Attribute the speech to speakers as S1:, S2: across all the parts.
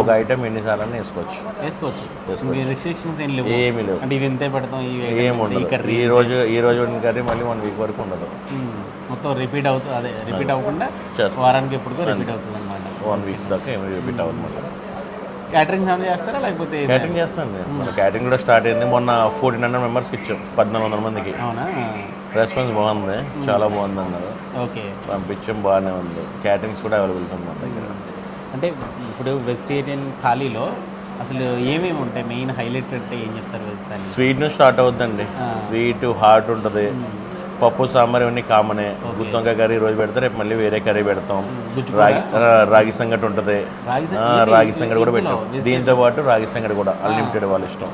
S1: ఒక ఐటెం ఎన్నిసార్లు వేసుకోవచ్చు.
S2: వేసుకోవచ్చు. మీ రిస్ట్రిక్షన్స్ ఏం లేవు.
S1: ఏమీ లేవు.
S2: అంటే ఇది ఇంతే పెడతాం ఈ item
S1: ఏం
S2: ఈ
S1: రోజు ఈ రోజు వండిన కర్రీ మళ్ళీ వన్ వీక్ వరకు ఉండదు.
S2: మొత్తం రిపీట్ అవుతుంది అదే రిపీట్ అవ్వకుండా. వారానికి ఎప్పుడుకో రిపీట్ అవుతుంది అనమాట
S1: వన్ వీక్ దాకా ఏమి రిపీట్ అవ్వదు మళ్ళీ.
S2: క్యాటరింగ్స్ ఏమైనా చేస్తారా లేకపోతే
S1: క్యాటరింగ్ చేస్తాను మన క్యాటరింగ్ కూడా స్టార్ట్ అయింది. మొన్న ఫోర్టీన్ హండ్రెడ్ మెంబర్స్కి ఇచ్చాం. పద్నాలుగు వందల మందికి.
S2: అవునా?
S1: రెస్పాన్స్ బాగుంది. చాలా బాగుంది అన్నారు.
S2: ఓకే.
S1: పంపించాం బాగానే ఉంది. క్యాటరింగ్స్ కూడా అవైలబుల్ ఉంది మన దగ్గర.
S2: అంటే ఇప్పుడు వెజిటేరియన్ థాలీలో అసలు ఏమేమి ఉంటాయి? మెయిన్ హైలైట్ అంటే ఏం చెప్తారు వెజ్ థాలీ
S1: స్వీట్ నుంచి స్టార్ట్ అవుతుందండి స్వీట్ హాట్ ఉంటుంది. పప్పు సాంబార్ ఇవన్నీ కామనే. గుత్తొంకాయ కర్రీ రోజు పెడితే రేపు మళ్ళీ వేరే కర్రీ పెడతాం. రాగి రాగి సంగటి ఉంటుంది.
S2: రాగి
S1: సంగటి కూడా పెట్టాం. దీంతో పాటు రాగి సంగటి కూడా అన్లిమిటెడ్ వాళ్ళ ఇష్టం.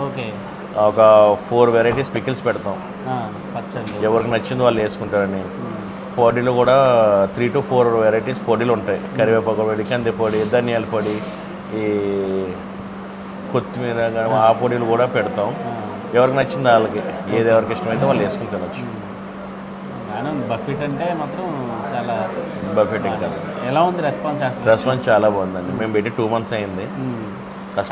S1: ఒక ఫోర్ వెరైటీస్ పికిల్స్ పెడతాం. ఎవరికి నచ్చింది వాళ్ళు వేసుకుంటారని. పొడిలో కూడా త్రీ టు ఫోర్ వెరైటీస్ పొడిలు ఉంటాయి. కరివేపాకు పొడి కంది పొడి ధనియాల పొడి ఈ కొత్తిమీర కానీ ఆ పొడిలు కూడా పెడతాం. ఎవరికి నచ్చింది వాళ్ళకి. ఏది ఎవరికి ఇష్టమైతే వాళ్ళు వేసుకుని తినొచ్చు.
S2: బఫెట్ అంటే మాత్రం చాలా
S1: బఫెట్ ఇంకా.
S2: ఎలా ఉంది రెస్పాన్స్
S1: రెస్పాన్స్ చాలా బాగుందండి. మేము పెట్టి టూ మంత్స్ అయింది.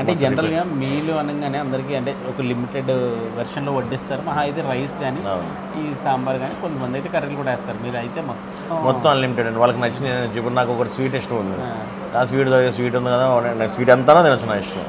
S2: అంటే జనరల్గా మీలు అనగానే అందరికీ అంటే ఒక లిమిటెడ్ వెర్షన్లో వడ్డిస్తారు. మహా అయితే రైస్ కానీ. ఈ సాంబార్ కానీ కొంతమంది అయితే కర్రీలు కూడా వేస్తారు. మీరు అయితే మొత్తం
S1: మొత్తం అన్లిమిటెడ్ అండి. వాళ్ళకి నచ్చింది ఇప్పుడు నాకు ఒకటి స్వీట్ ఇష్టం ఉంది.
S2: ఆ,
S1: ఆ స్వీట్ స్వీట్ ఉంది కదా స్వీట్ అంతా తినచ్చు నా ఇష్టం.